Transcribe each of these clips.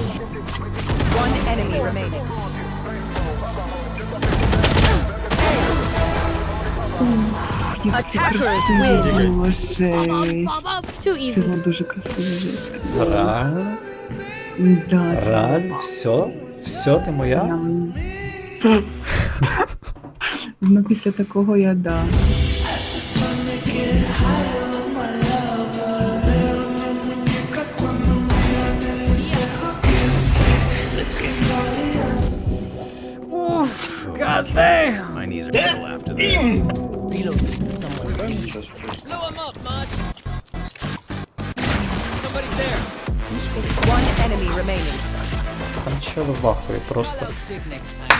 One enemy remaining. Attackers красиво жесть. Too easy. Це дуже красиво, жесть. Реально? Да, це Реально? Все? Все, ти моя? прям... Ну, після такого я да. My knees are still after this. One enemy remaining. Там чого вахує просто.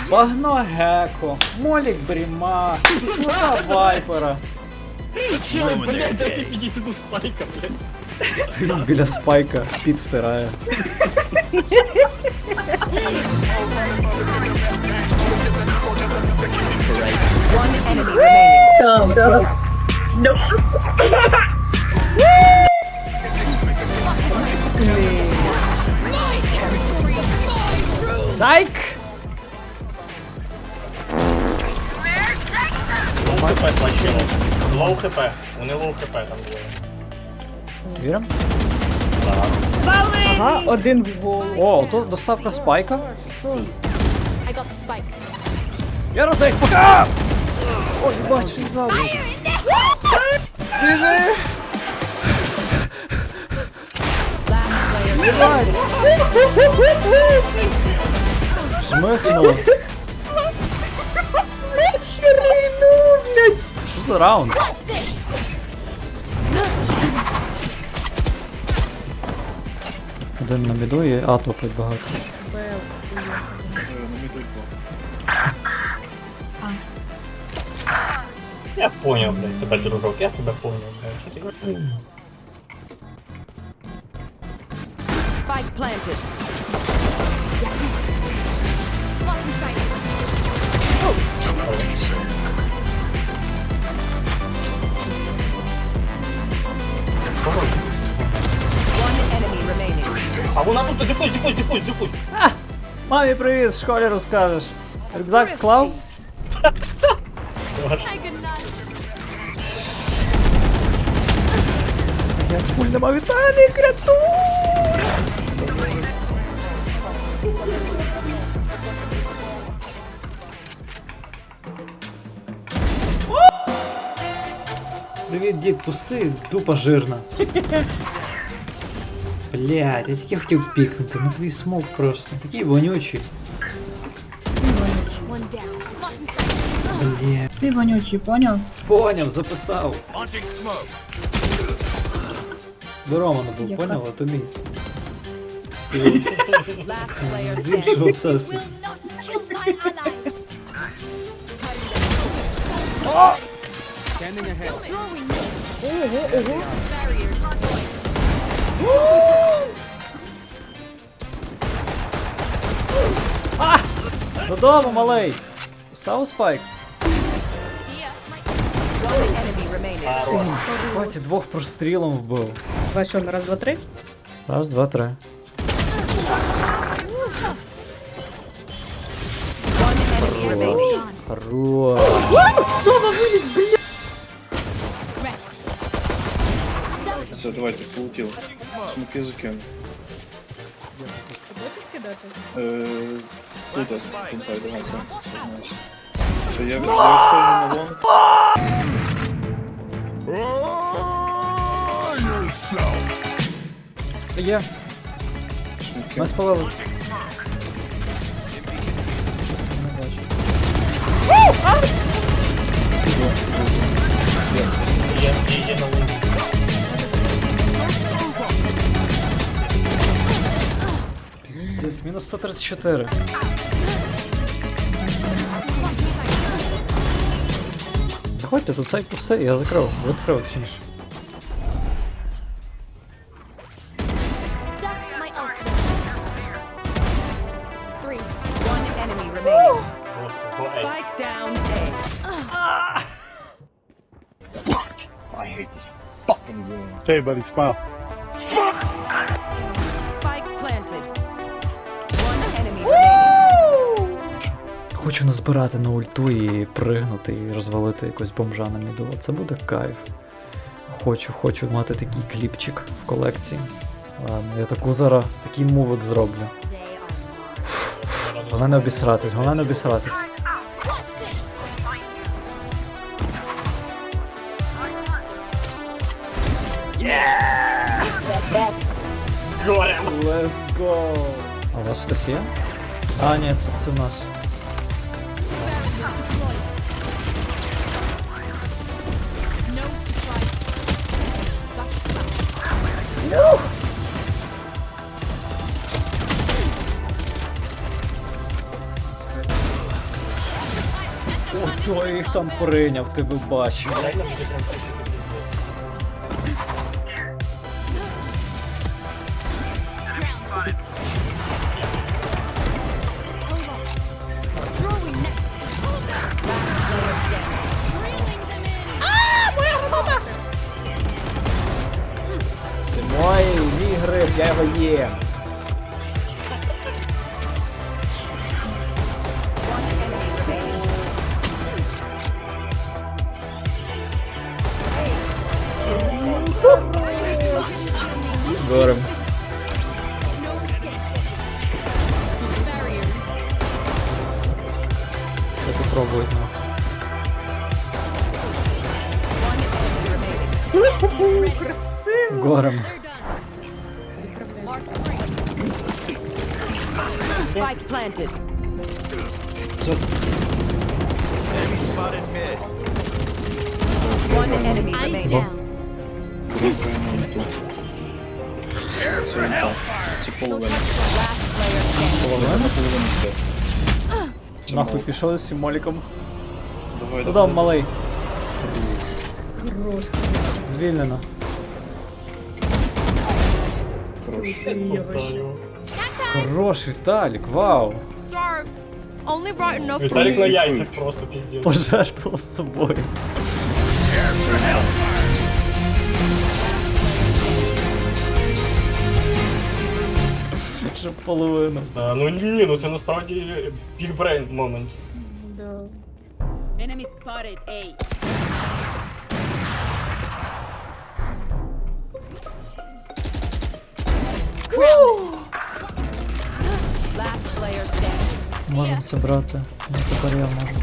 Багно Геко, Молік Бріма, Кислота Вайпера. Стоїть біля спайка, спід втирає. One enemy remaining. Сайк! Лоу хп плачило. Лоу хп. Вони лоу хп там були. Вірим? Ага, один в голову. О, тут доставка спайка. I got the spike. Я ротейк пока! Ой, бачиш, ззаду. Біжи! Шмихнуло. Що за раунд? Один на біду і А топить багато. Я поняв, блядь, тебе, дружок, я тебе поняв, блядь. Що ти говориш? Spike planted. One enemy remaining. А вона тут дифусь, дифусь, дифусь, дифусь. Мамі привіт, в школі розкажеш. Рюкзак склав? Hey, good night. Я пуль нема Віталік, рятуй! Привіт, дід, пусти, дупа жирна. Блять, я тільки хотів пікнути, ну твій смок просто. Такий вонючий. Ти вонючий, поняв? Поняв, записав. Launching. До Романа був, Яка? поняв, а то мій. З іншого всесвіту. Додому, малий! Поставив спайк? One enemy remaining. Баті, двох прострілом вбив. Два що, на раз, два, три? Раз, два, три. One enemy remaining. Хорош. Все, давайте, полетіло. Смоки закину. Е, Тут, пам'ятай, давайте. Найс. Все, я я виходжу на лонг. Є, Смоки. ми спалили. Є, є, є на лоу. Піздець, мінус 134. Заходьте, тут сайт пусте, я закрив. Відкрив, точніше. Spike. Hey buddy, smile. Хочу назбирати на ульту і пригнути і розвалити якось бомжа на міду. Це буде кайф. Хочу, хочу мати такий кліпчик в колекції. Ладно, я таку зараз такий мувик зроблю. Головне не обісратись, головне не обісратись. Горем! Let's go! А у вас хтось є? А, ні, це, це в нас. No. О, хто їх там прийняв, ти би бачив. Я його є. Здорово. Це попробують нахуй. Гором. planted. Enemy spotted mid. One enemy Eyes remaining. down. Це інфа. Це половина. Last player standing. Половина, половина йде. Це Нахуй мол. пішов з цим моліком. Давай, Куда давай. малий? Звільнено. Хорош. Повторю. Хорош, Віталік, вау! Sorry. Only brought enough for Віталік на me. яйцях просто піздець. Пожертвував собою. Щоб половину. Та, ну ні, ну це насправді big brain момент. Enemy spotted A. Last Можемо це брати. Ну, тепер я можу.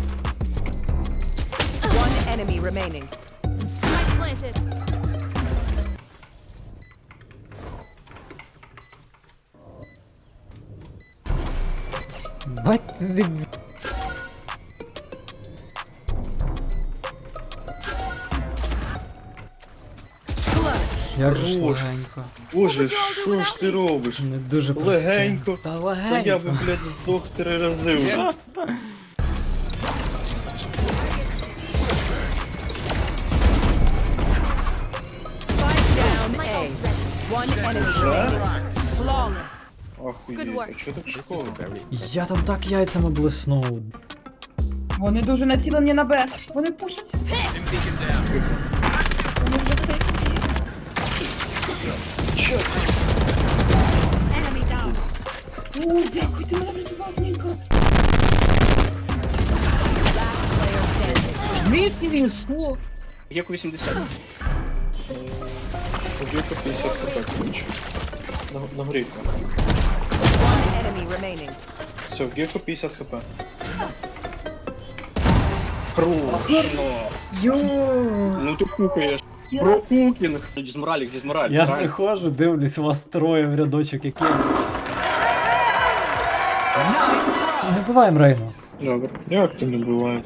One enemy remaining. Spike planted. Бать ти. Я ж легенько. Боже, що ж ти робиш? Не дуже Легенько. Та Та легенько. я би, блядь, здох три рази вже. Remaining. Flawless. Ахуєть, work. чого так школа? Я там так яйцями блиснув. Вони дуже націлені на Б. Вони пушать. Вони вже це всі. Enemy down. О, дякую, ти мене врятував, Нінко. Last player standing. Звідки він? Що? Як 80. Побіка 50 хп, коротше. На, на горі. One enemy remaining. Все, в Геко 50 хп. Йо. Ну ти кукаєш. Про кукінг. Дізморалік, дізморалік. Я ж приходжу, дивлюсь, вас троє в рядочок, який. Не буваємо Рейну. Добре. Як то не буває?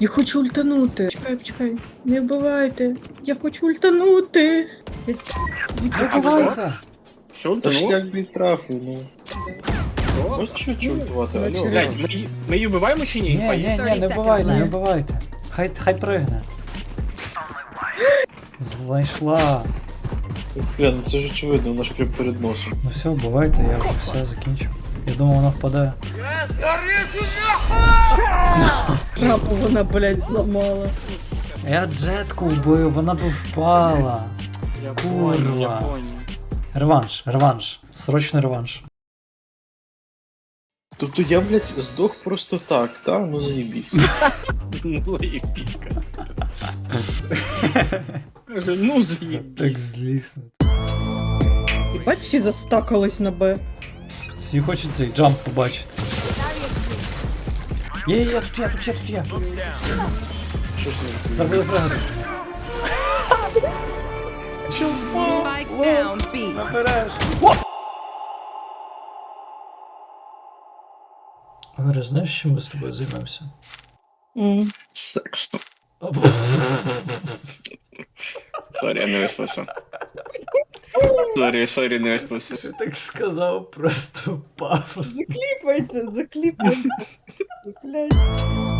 Я хочу ультанути. Чекай, чекай. Не вбивайте. Я хочу ультанути. Не бувайте. Що ти ж ну? як він трафив, ну. Можеш чуть ультувати, алло? Блядь, ми, ми її вбиваємо чи ні? Ні, ні, ні, не бувайте, не left. бувайте. Хай, хай пригне. Знайшла. Бля, ну це ж очевидно, вона ж прям перед носом. Ну все, бувайте, я вже все закінчив. Я думав, вона впаде. Трапу вона, блядь, зламала. Я джетку вбив, вона би впала. Я Курва. Реванш, реванш. Срочний реванш. Тобто я, блядь, здох просто так, та? Ну заєбісь. Ну і піка. Каже, ну. Так злісно. Бач, всі застакались на Б. Всі хочуть цей джамп побачити. Є, є, є, тут є, тут є, тут Зараз буде пригати. Spike down B. Говорю, знаєш, чим ми з тобою займемося? М. Секс. Сорі, я не виспався. Сорі, сорі, не виспався. Що так сказав просто пафос. Закліпайте. Блядь.